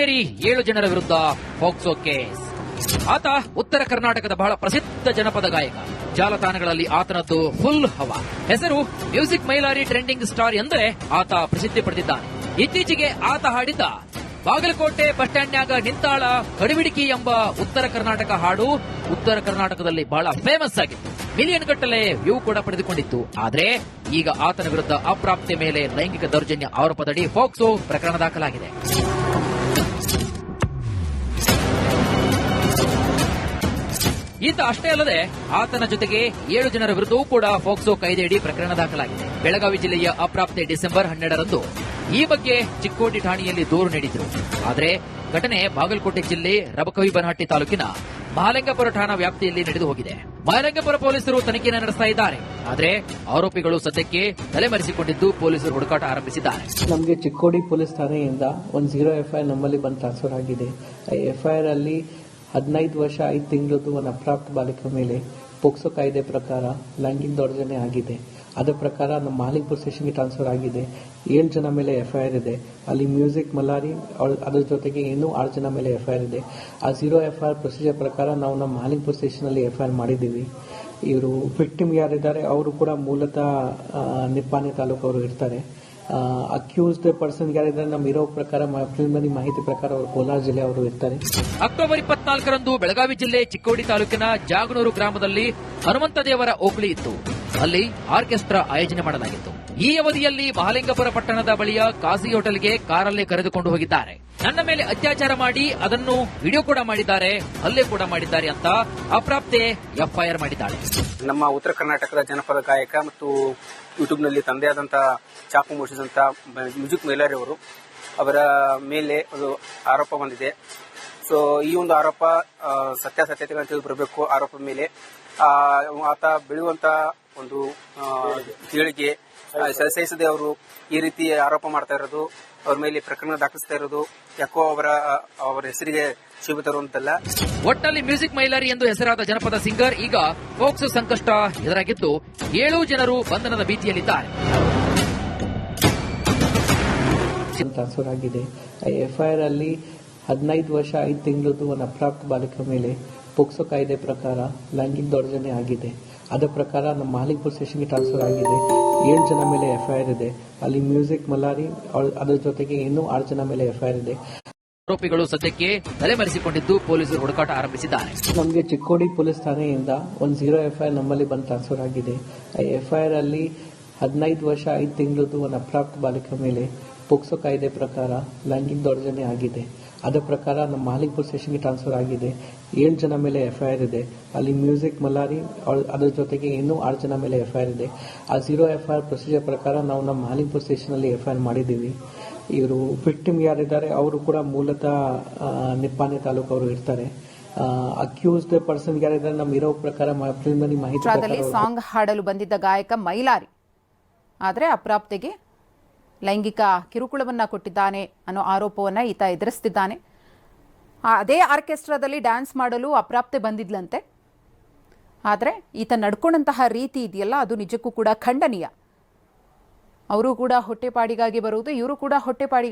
ಸೇರಿ ಏಳು ಜನರ ವಿರುದ್ಧ ಫೋಕ್ಸೋ ಕೇಸ್. ಆತ ಉತ್ತರ ಕರ್ನಾಟಕದ ಬಹಳ ಪ್ರಸಿದ್ಧ ಜನಪದ ಗಾಯಕ. ಜಾಲತಾಣಗಳಲ್ಲಿ ಆತನದ್ದು ಫುಲ್ ಹವಾ. ಹೆಸರು ಮ್ಯೂಸಿಕ್ ಮೈಲಾರಿ ಟ್ರೆಂಡಿಂಗ್ ಸ್ಟಾರ್ ಎಂದರೆ ಆತ ಪ್ರಸಿದ್ಧಿ ಪಡೆದಿದ್ದಾನೆ. ಇತ್ತೀಚೆಗೆ ಆತ ಹಾಡಿದ್ದ ಬಾಗಲಕೋಟೆ ಬಸ್ ಸ್ಟ್ಯಾಂಡ್ನ್ಯಾಗ ನಿಂತಾಳ ಕಡಿಬಿಡಿಕಿ ಎಂಬ ಉತ್ತರ ಕರ್ನಾಟಕ ಹಾಡು ಉತ್ತರ ಕರ್ನಾಟಕದಲ್ಲಿ ಬಹಳ ಫೇಮಸ್ ಆಗಿತ್ತು. ಮಿಲಿಯನ್ ಗಟ್ಟಲೆ ವ್ಯೂ ಕೂಡ ಪಡೆದುಕೊಂಡಿತ್ತು. ಆದರೆ ಈಗ ಆತನ ವಿರುದ್ಧ ಅಪ್ರಾಪ್ತಿ ಮೇಲೆ ಲೈಂಗಿಕ ದೌರ್ಜನ್ಯ ಆರೋಪದಡಿ ಫೋಕ್ಸೋ ಪ್ರಕರಣ ದಾಖಲಾಗಿದೆ. ಈತ ಅಷ್ಟೇ ಅಲ್ಲದೆ ಆತನ ಜೊತೆಗೆ ಏಳು ಜನರ ವಿರುದ್ಧವೂ ಕೂಡ ಫೋಕ್ಸೋ ಕಾಯ್ದೆಯಡಿ ಪ್ರಕರಣ ದಾಖಲಾಗಿದೆ. ಬೆಳಗಾವಿ ಜಿಲ್ಲೆಯ ಅಪ್ರಾಪ್ತೆ ಡಿಸೆಂಬರ್ ಹನ್ನೆರಡರಂದು ಈ ಬಗ್ಗೆ ಚಿಕ್ಕೋಡಿ ಠಾಣೆಯಲ್ಲಿ ದೂರು ನೀಡಿದ್ರು. ಆದರೆ ಘಟನೆ ಬಾಗಲಕೋಟೆ ಜಿಲ್ಲೆ ರಬಕವಿಬನಹಟ್ಟಿ ತಾಲೂಕಿನ ಮಹಾಲಿಂಗಪುರ ಠಾಣಾ ವ್ಯಾಪ್ತಿಯಲ್ಲಿ ನಡೆದು ಹೋಗಿದೆ. ಮಹಾಲಿಂಗಪುರ ಪೊಲೀಸರು ತನಿಖೆಯನ್ನು ನಡೆಸ್ತಾ ಇದ್ದಾರೆ. ಆದರೆ ಆರೋಪಿಗಳು ಸದ್ಯಕ್ಕೆ ತಲೆಮರೆಸಿಕೊಂಡಿದ್ದು ಪೊಲೀಸರು ಹುಡುಕಾಟ ಆರಂಭಿಸಿದ್ದಾರೆ. ನಮಗೆ ಚಿಕ್ಕೋಡಿ ಪೊಲೀಸ್ ಠಾಣೆಯಿಂದ ಒಂದು ಜೀರೋ ಎಫ್ಐಆರ್ ನಮ್ಮಲ್ಲಿ ಬಂದು ಟ್ರಾನ್ಸ್ಫರ್ ಆಗಿದೆ. ಎಫ್ಐಆರ್ ಅಲ್ಲಿ ಹದಿನೈದು ವರ್ಷ ಐದು ತಿಂಗಳದ್ದು ಒಂದು ಅಪ್ರಾಪ್ತ ಬಾಲಿಕ ಮೇಲೆ ಪೋಕ್ಸೋ ಕಾಯ್ದೆ ಪ್ರಕಾರ ಲೈಂಗಿಕ ದೌರ್ಜನ್ಯ ಆಗಿದೆ. ಅದರ ಪ್ರಕಾರ ನಮ್ಮ ಮಾಲಿಕ್ಪುರ್ ಸ್ಟೇಷನ್ಗೆ ಟ್ರಾನ್ಸ್ಫರ್ ಆಗಿದೆ. ಏಳು ಜನ ಮೇಲೆ ಎಫ್ ಐ ಆರ್ ಇದೆ. ಅಲ್ಲಿ ಮ್ಯೂಸಿಕ್ ಮಲ್ಲಾರಿ ಅದರ ಜೊತೆಗೆ ಇನ್ನೂ ಆರು ಜನ ಮೇಲೆ ಎಫ್ ಐ ಆರ್ ಇದೆ. ಆ zero F I R procedure ಪ್ರಕಾರ ನಾವು ನಮ್ಮ ಮಾಲಿಕ್ಪುರ್ ಸ್ಟೇಷನಲ್ಲಿ ಎಫ್ ಐ ಆರ್ ಮಾಡಿದ್ದೀವಿ. ಇವರು ವಿಕ್ಟಿಮ್ ಯಾರಿದ್ದಾರೆ ಅವರು ಕೂಡ ಮೂಲತಃ ನಿಪ್ಪಾನೆ ನಿಪ್ಪಾಣಿ ತಾಲೂಕು ಅವರು ಇರ್ತಾರೆ ಅಕ್ಯೂಸ್ಡ್ ಪರ್ಸನ್ ಯಾರಿದ್ದಾರೆ ನಮ್ಮ ಇರೋ ಪ್ರಕಾರ ಪ್ರಿಲಿಮಿನರಿ ಮಾಹಿತಿ ಪ್ರಕಾರ ಅವರು ಕೋಲಾರ ಜಿಲ್ಲೆ ಅವರು ಇರ್ತಾರೆ. ಅಕ್ಟೋಬರ್ ಇಪ್ಪತ್ನಾಲ್ಕರಂದು ಬೆಳಗಾವಿ ಜಿಲ್ಲೆ ಚಿಕ್ಕೋಡಿ ತಾಲೂಕಿನ ಜಾಗನೂರು ಗ್ರಾಮದಲ್ಲಿ ಹನುಮಂತ ದೇವರ ಓಕಳಿ ಇತ್ತು. ಅಲ್ಲಿ ಆರ್ಕೆಸ್ಟ್ರಾ ಆಯೋಜನೆ ಮಾಡಲಾಗಿತ್ತು. ಈ ಅವಧಿಯಲ್ಲಿ ಮಹಾಲಿಂಗಪುರ ಪಟ್ಟಣದ ಬಳಿಯ ಖಾಸಗಿ ಹೋಟೆಲ್ಗೆ ಕಾರಲ್ಲಿ ಕರೆದುಕೊಂಡು ಹೋಗಿದ್ದಾರೆ. ನನ್ನ ಮೇಲೆ ಅತ್ಯಾಚಾರ ಮಾಡಿ ಅದನ್ನು ವಿಡಿಯೋ ಕೂಡ ಮಾಡಿದ್ದಾರೆ, ಹಲ್ಲೆ ಕೂಡ ಮಾಡಿದ್ದಾರೆ ಅಂತ ಅಪ್ರಾಪ್ತೆ ಎಫ್ಐಆರ್ ಮಾಡಿದ್ದಾಳೆ. ನಮ್ಮ ಉತ್ತರ ಕರ್ನಾಟಕದ ಜನಪದ ಗಾಯಕ ಮತ್ತು ಯೂಟ್ಯೂಬ್ನಲ್ಲಿ ತಂದೆ ಆದಂತ ಚಾಕು ಮೂಡಿಸಿದಂತ ಮ್ಯೂಸಿಕ್ ಮೇಲರ್ ಅವರು, ಅವರ ಮೇಲೆ ಒಂದು ಆರೋಪ ಬಂದಿದೆ. ಸೊ ಈ ಒಂದು ಆರೋಪ ಸತ್ಯಾಸತ್ಯತೆಗಳನ್ನು ತಿಳಿದು ಬರಬೇಕು ಆರೋಪ ಮೇಲೆ ಆತ ಬೆಳೆಯುವಂತ ಒಂದು ಹೇಳಿಕೆ ಪೀಳಿಗೆ ಸಹಿಸದೆ ಅವರು ಈ ರೀತಿ ಆರೋಪ ಮಾಡ್ತಾ ಇರೋದು ಅವ್ರ ಮೇಲೆ ಪ್ರಕರಣ ದಾಖಲಿಸ್ತಾ ಇರೋದು ಯಾಕೋ ಅವರ ಅವರ ಹೆಸರಿಗೆ ಶುಭ ತರುವಂತಲ್ಲ ಒಟ್ಟಲ್ಲಿ ಮ್ಯೂಸಿಕ್ ಮೈಲಾರಿ ಎಂದು ಹೆಸರಾದ ಜನಪದ ಸಿಂಗರ್ ಈಗ ಫೋಕ್ಸೋ ಸಂಕಷ್ಟ ಎದುರಾಗಿದ್ದು ಏಳು ಜನರು ಬಂಧನದ ಭೀತಿಯಲ್ಲಿದ್ದಾರೆ. ಟ್ರಾನ್ಸ್ಫರ್ ಆಗಿದೆ ಎಫ್ ಐ ಆರ್ ಅಲ್ಲಿ ಹದಿನೈದು ವರ್ಷ ಐದು ತಿಂಗಳದ್ದು ಒಂದು ಅಪ್ರಾಪ್ತ ಬಾಲಕರ ಮೇಲೆ ಪೋಕ್ಸೋ ಕಾಯ್ದೆ ಪ್ರಕಾರ ಲೈಂಗಿಕ ದೌರ್ಜನ್ಯ ಆಗಿದೆ. ಅದರ ಪ್ರಕಾರ ನಮ್ಮ ಮಾಲಿಕ್ಪುರ್ ಸ್ಟೇಷನ್ಗೆ ಟ್ರಾನ್ಸ್ಫರ್ ಆಗಿದೆ. ಏಳು ಜನ ಮೇಲೆ ಎಫ್ ಐ ಆರ್ ಇದೆ. ಅಲ್ಲಿ ಮ್ಯೂಸಿಕ್ ಮಲ್ಲಾರಿ ಅದರ ಅದ್ರ ಜೊತೆಗೆ ಇನ್ನೂ ಆರು ಜನ ಮೇಲೆ ಎಫ್ ಐ ಆರ್ ಇದೆ. ಆರೋಪಿಗಳು ಸದ್ಯಕ್ಕೆ ತಲೆಮರೆಸಿಕೊಂಡಿದ್ದು ಪೊಲೀಸರು ಹುಡುಕಾಟ ಆರಂಭಿಸಿದ್ದಾರೆ. ನಮಗೆ ಚಿಕ್ಕೋಡಿ ಪೊಲೀಸ್ ಠಾಣೆಯಿಂದ ಒಂದು ಜೀರೋ ಎಫ್ ಐ ನಮ್ಮಲ್ಲಿ ಬಂದು ಟ್ರಾನ್ಸ್ಫರ್ ಆಗಿದೆ. ಎಫ್ ಐ ಆರ್ ಅಲ್ಲಿ ಹದಿನೈದು ವರ್ಷ ಐದು ತಿಂಗಳದ್ದು ಒಂದು ಅಪ್ರಾಪ್ತ ಬಾಲಕ ಮೇಲೆ ಪೋಕ್ಸೋ ಕಾಯ್ದೆ ಪ್ರಕಾರ ಲೈಂಗಿಕ ದೌರ್ಜನ್ಯ ಆಗಿದೆ. ಅದರ ಪ್ರಕಾರ ನಮ್ಮ ಮಾಲಿಕ್ಪುರ್ ಸ್ಟೇಷನ್ಗೆ ಟ್ರಾನ್ಸ್ಫರ್ ಆಗಿದೆ. ಏಳು ಜನ ಮೇಲೆ ಎಫ್ ಐ ಆರ್ ಇದೆ. ಅಲ್ಲಿ ಮ್ಯೂಸಿಕ್ ಮಲ್ಲಾರಿ ಅದರ ಜೊತೆಗೆ ಇನ್ನೂ ಆರು ಜನ ಮೇಲೆ ಎಫ್ ಐ ಆರ್ ಇದೆ. ಆ zero F I R procedure ಪ್ರಕಾರ ನಾವು ನಮ್ಮ ಮಾಲಿಕ್ಪುರ್ ಸ್ಟೇಷನಲ್ಲಿ ಎಫ್ ಐ ಆರ್ ಮಾಡಿದ್ದೀವಿ. ಇವರು ವಿಕ್ಟಿಮ್ ಯಾರಿದ್ದಾರೆ ಅವರು ಕೂಡ ಮೂಲತಃ ನಿಪ್ಪಾನೆ ತಾಲೂಕು ಅವರು ಇರ್ತಾರೆ ಅಕ್ಯೂಸ್ಡ್ ಪರ್ಸನ್ ಯಾರಿದ್ದಾರೆ ನಮ್ಮ ಇರೋ ಪ್ರಕಾರ ಪ್ರಿಲಿಮಿನರಿ ಮಾಹಿತಿ ಸಾಂಗ್ ಹಾಡಲು ಬಂದಿದ್ದ ಗಾಯಕ ಮೈಲಾರಿ. ಆದರೆ ಅಪ್ರಾಪ್ತೆಗೆ ಲೈಂಗಿಕ ಕಿರುಕುಳವನ್ನ ಕೊಟ್ಟಿದ್ದಾನೆ ಅನ್ನೋ ಆರೋಪವನ್ನ ಈತ ಎದುರಿಸ್ತಿದ್ದಾನೆ. ಅದೇ ಆರ್ಕೆಸ್ಟ್ರಾದಲ್ಲಿ ಡ್ಯಾನ್ಸ್ ಮಾಡಲು ಅಪ್ರಾಪ್ತೆ ಬಂದಿದ್ಲಂತೆ. ಆದರೆ ಈತ ನಡ್ಕೊಂಡಂತಹ ರೀತಿ ಇದೆಯಲ್ಲ, ಅದು ನಿಜಕ್ಕೂ ಕೂಡ ಖಂಡನೀಯ. ಅವರು ಕೂಡ ಹೊಟ್ಟೆಪಾಡಿಗಾಗಿ ಬರುವುದು, ಇವರು ಕೂಡ ಹೊಟ್ಟೆಪಾಡಿಗಾಗಿ